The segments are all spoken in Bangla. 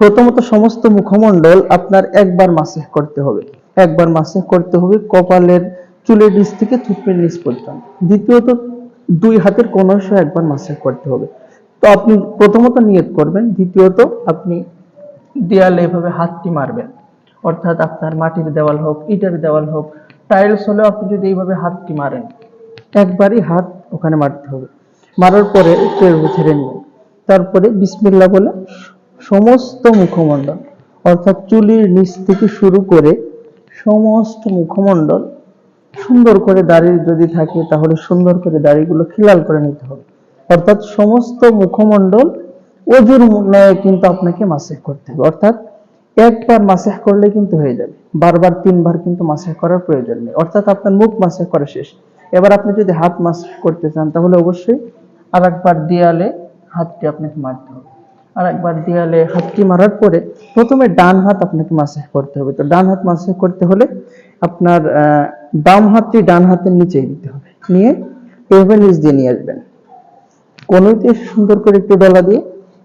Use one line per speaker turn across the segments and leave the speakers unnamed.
প্রথমত সমস্ত মুখমণ্ডল আপনার একবার মাসেহ করতে হবে। একবার মাসেহ করতে হবে কপালের চুলের নিচ থেকে থুতনির নিচ পর্যন্ত। দ্বিতীয়ত, দুই হাতের কোন একবার মাসেহ করতে হবে। তো আপনি প্রথমত নিয়ত করবেন, দ্বিতীয়ত আপনি দেয়ালে এভাবে হাতটি মারবেন। অর্থাৎ আপনার মাটির দেওয়াল হোক, ইটের দেওয়াল হোক, টাইলস হলেও আপনি যদি এইভাবে হাতটি মারেন, একবারই হাত ওখানে মারতে হবে। মারার পরে ছেড়ে নেবেন তারপরে বিসমিল্লা বলে সমস্ত মুখমণ্ডল, অর্থাৎ চুলির নিচ থেকে শুরু করে সমস্ত মুখমণ্ডল সুন্দর করে দাড়ি যদি থাকে, তাহলে সুন্দর করে দাড়িগুলো খিলাল করে নিতে হবে। অর্থাৎ সমস্ত মুখমণ্ডল অজুর ন্যায় কিন্তু আপনাকে মাসেহ করতে হবে। অর্থাৎ একবার মাসেহ করলে কিন্তু হয়ে যাবে। বারবার, তিনবার কিন্তু মাসেহ করার প্রয়োজন নেই। অর্থাৎ আপনার মুখ মাসেহ করা শেষ। এবার আপনি যদি হাত মাসেহ করতে চান, তাহলে অবশ্যই আর একবার দেয়ালে হাতটি আপনাকে মারতে হবে। আর একবার দেয়ালে হাতটি মারার পরে প্রথমে ডান হাত আপনাকে মাসেহ করতে হবে। তো ডান হাত মাসেহ করতে হলে আপনার বাম হাতটি ডান হাতের নিচেই দিতে হবে। নিয়ে এভাবে নিচ দিয়ে নিয়ে আসবেন। কোনোতে সুন্দর করে একটু ডলা দিয়ে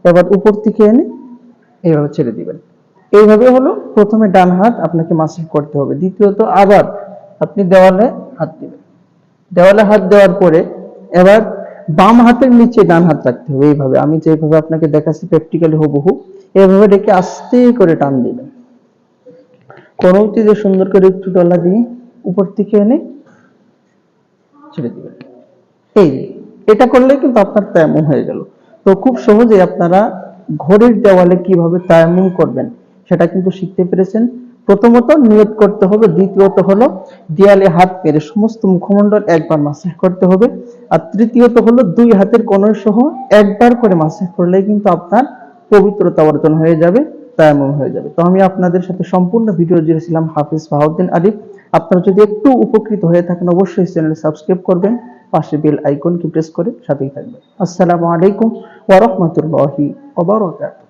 এবার উপর থেকে এনে এইভাবে ছেড়ে দিবেন। এইভাবে হলো প্রথমে ডান হাত আপনাকে মাসিক করতে হবে। দ্বিতীয়ত আবার আপনি দেওয়ালে হাত দিবেন। দেওয়ালে হাত দেওয়ার পরে এবার বাম হাতের নিচে ডান হাত রাখতে হবে এইভাবে। আমি যেভাবে আপনাকে দেখাচ্ছি প্র্যাকটিক্যালি হুবহু, এইভাবে রেখে আস্তে করে টান দিবেন। যে সুন্দর করে একটু ডলা দিয়ে উপর থেকে এনে ছেড়ে দিবেন। এই এটা করলে কিন্তু আপনার তায়াম্মুম হয়ে গেল। তো খুব সহজে আপনারা ঘড়ির দেওয়ালে কীভাবে তায়াম্মুম করবেন, সেটা কিন্তু শিখতে পেরেছেন। প্রথমত নিয়ত করতে হবে, দ্বিতীয়ত হলো দেয়ালে হাত মেরে সমস্ত মুখমণ্ডল একবার মাসেহ করতে হবে। আর তৃতীয়ত হলো দুই হাতের কোণ সহ একবার করে মাসেহ করলে কিন্তু আপনার পবিত্রতা অর্জন হয়ে যাবে, তায়াম্মুম হয়ে যাবে। তো আমি আপনাদের সাথে সম্পূর্ণ ভিডিও জুড়েছিলাম হাফিজ ফাহাউদ্দিন আরিফ। আপনারা যদি একটু উপকৃত হয়ে থাকেন, অবশ্যই চ্যানেল সাবস্ক্রাইব করবেন, পাশে বেল আইকনটি প্রেস করে সাথেই থাকবেন। আসসালামু আলাইকুম ওয়া রাহমাতুল্লাহি ওয়া বারাকাতুহু।